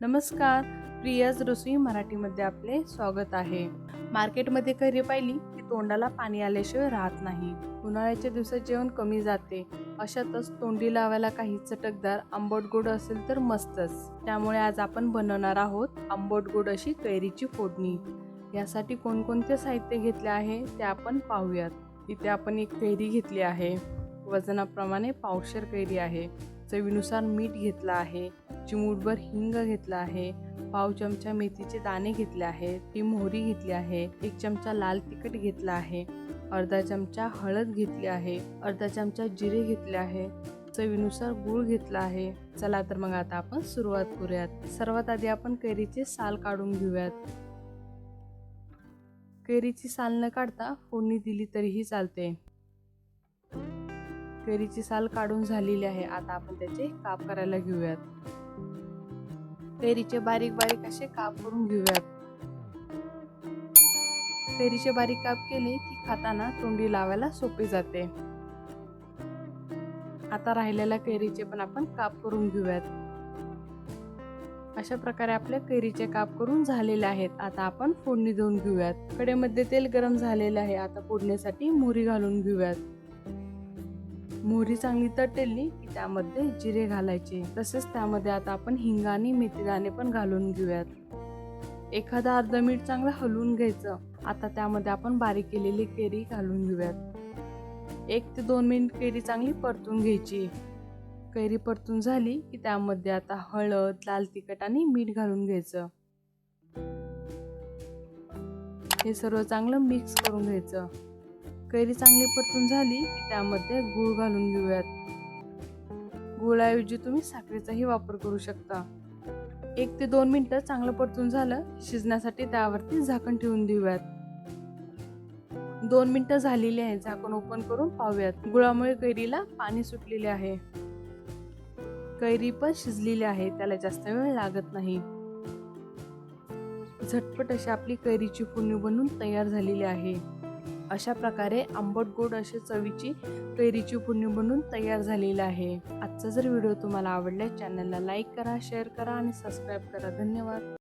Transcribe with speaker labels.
Speaker 1: नमस्कार प्रियाज रसोई मराठीमध्ये आपले स्वागत आहे. मार्केटमध्ये कैरी पाहिली की तोंडाला पाणी आल्याशिवाय राहत नाही. उन्हाळ्याच्या दिवसात जेवण कमी जाते. अशातच तोंडी लावायला काही चटकदार आंबट गोड असेल तर मस्तच. त्यामुळे आज आपण बनवणार आहोत आंबट गोड अशी कैरीची फोडणी. यासाठी कोणकोणते साहित्य घेतले आहे ते आपण पाहूयात. इथे आपण एक कैरी घेतली आहे. वजनाप्रमाणे पावशर कैरी आहे. चवीनुसार मीठ घेतलं आहे. चिमूटभर हिंग घेतला आहे पाव चमचा मेथीचे दाणे घेतले आहेत ती मोहरी घेतली आहे एक चमचा लाल तिखट घेतला आहे अर्धा चमचा हळद घेतली आहे अर्धा चमचा जिरे घेतले आहे चवीनुसार गूळ घेतला आहे. चला तर मग आता आपण सुरुवात करूयात. सर्वात आधी आपण कैरीचे साल काढून घेऊयात. कैरीची साल न काढता फोडणी दिली तरीही चालते. कैरीची साल काढून झालेली आहे. आता आपण त्याचे काप करायला घेऊयात. कैरीचे बारीक बारीक असे काप करून घेऊयात. कैरीचे बारीक काप केले की खाताना तोंडी लावायला सोपे जाते. आता राहिलेल्या कैरीचे पण आपण काप करून घेऊयात. अशा प्रकारे आपल्या कैरीचे काप करून झालेले आहेत. आता आपण फोडणी देऊन घेऊयात. कडेमध्ये तेल गरम झालेले आहे. आता फोडणीसाठी मोहरी घालून घेऊयात. मोहरी चांगली तटेली की त्यामध्ये जिरे घालायचे. तसेच त्यामध्ये आता आपण हिंग आणि मेथीदाणे पण घालून घेऊयात. एखादा अर्ध मीठ चांगलं हलवून घ्यायचं. आता त्यामध्ये आपण बारीक केलेली केरी घालून घेऊयात. एक ते दोन मिनिट केरी चांगली परतून घ्यायची. कैरी परतून झाली की त्यामध्ये आता हळद लाल तिखट आणि मीठ घालून घ्यायचं. हे सर्व चांगलं मिक्स करून घ्यायचं. कैरी चांगली परतून झाली की त्यामध्ये गूळ घालून घेऊयात. गुळाऐवजी तुम्ही साखरेचाही वापर करू शकता. एक ते दोन मिनटं चांगलं परतून झालं शिजण्यासाठी त्यावरती झाकण ठेवून देऊयात. दोन मिनटं झालेली आहे झाकण ओपन करून पाहूयात. गुळामुळे कैरीला पाणी सुटलेले आहे. कैरी पण शिजलेली आहे त्याला जास्त वेळ लागत नाही. झटपट अशी आपली कैरीची फुलणी बनवून तयार झालेली आहे. अशा प्रकारे आंबट गोड अशी चवीची कैरीची पुण्य बनून तयार झालेली आहे. आजचा जर व्हिडिओ तुम्हाला आवडला चॅनलला लाईक करा शेअर करा आणि सबस्क्राईब करा. धन्यवाद.